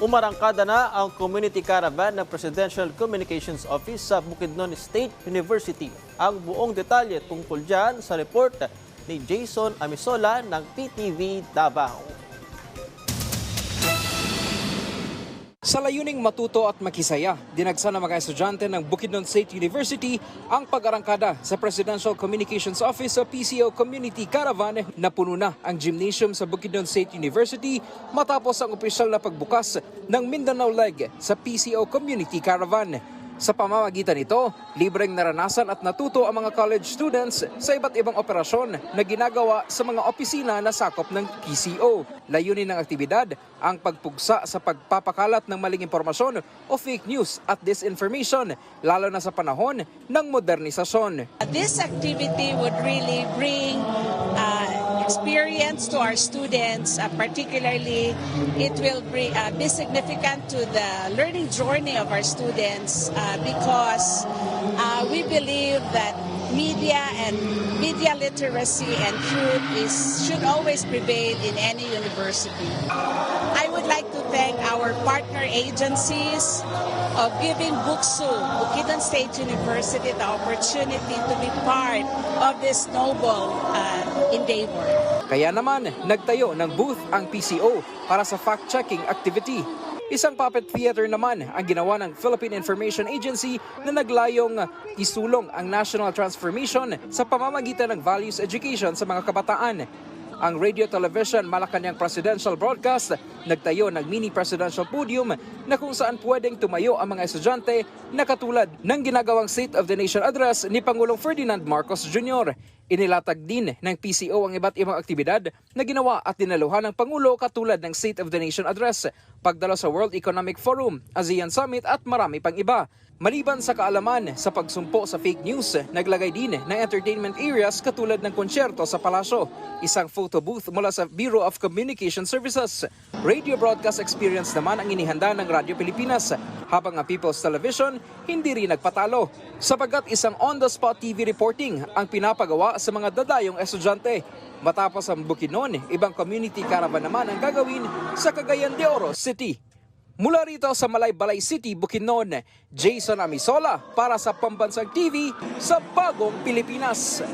Umarangkada na ang community caravan ng Presidential Communications Office sa Bukidnon State University. Ang buong detalye tungkol dyan sa report ni Jason Amisola ng PTV Davao. Sa layuning matuto at makisaya, dinagsa ng mga estudyante ng Bukidnon State University ang pag-arangkada sa Presidential Communications Office o PCO Community Caravan na puno na ang gymnasium sa Bukidnon State University matapos ang opisyal na pagbukas ng Mindanao Leg sa PCO Community Caravan. Sa pamamagitan nito, libreng naranasan at natuto ang mga college students sa iba't ibang operasyon na ginagawa sa mga opisina na sakop ng PCO. Layunin ng aktibidad ang pagpugsa sa pagpapakalat ng maling impormasyon o fake news at disinformation, lalo na sa panahon ng modernisasyon. This activity would really bring experience to our students. Uh, particularly, it will uh, be significant to the learning journey of our students uh, because uh, we believe that media and media literacy and truth is should always prevail in any university. I would our partner agencies of giving Buksu, Bukidnon State University, the opportunity to be part of this noble uh, endeavor. Kaya naman, nagtayo ng booth ang PCO para sa fact-checking activity. Isang puppet theater naman ang ginawa ng Philippine Information Agency na naglayong isulong ang national transformation sa pamamagitan ng values education sa mga kabataan. Ang Radio Television Malacanang Presidential Broadcast nagtayo ng mini presidential podium na kung saan pwedeng tumayo ang mga estudyante na katulad ng ginagawang State of the Nation address ni Pangulong Ferdinand Marcos Jr. Inilatag din ng PCO ang iba't ibang aktibidad na ginawa at dinaluhan ng Pangulo katulad ng State of the Nation address, pagdalo sa World Economic Forum, ASEAN Summit at marami pang iba. Maliban sa kaalaman sa pagsumpo sa fake news, naglagay din ng entertainment areas katulad ng konsyerto sa palasyo, isang photo booth mula sa Bureau of Communication Services. Radio broadcast experience naman ang inihanda ng Radyo Pilipinas, habang ang People's Television hindi rin nagpatalo, sapagkat isang on-the-spot TV reporting ang pinapagawa sa mga dadayong estudyante. Matapos ang Bukidnon, ibang community caravan naman ang gagawin sa Cagayan de Oro City. Mula rito sa Malaybalay City, Bukidnon, Jason Amisola para sa Pambansang TV sa Bagong Pilipinas.